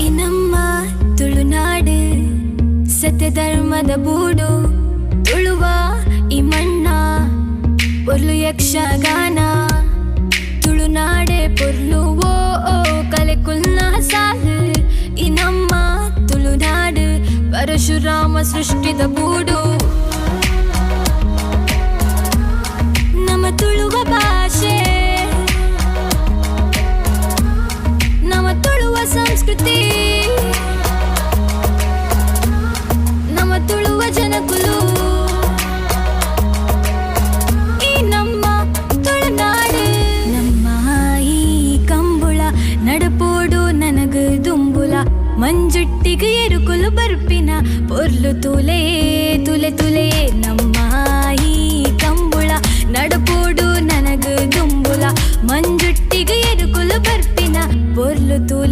ಈ ತುಳುನಾಡು ಸತ್ಯ ಧರ್ಮದ ಬೂಡು ತುಳುವ ಈ ಮಣ್ಣ ಪೊರ್ಲು ಯಕ್ಷಗಾನ. ತುಳುನಾಡೆ ಪೊರ್ಲು, ಓ ಓ, ಕಲೆ ಕುಲ್ನ ಸಾಲು. ಈ ತುಳುನಾಡು ಪರಶುರಾಮ ಸೃಷ್ಟಿದ ಬೂಡು. ಮಂಜುಟ್ಟಿಗೆ ಎರುಕುಲು ಬರ್ಪಿನ ಪೊರ್ಲು ತುಲೆ ತುಲೆ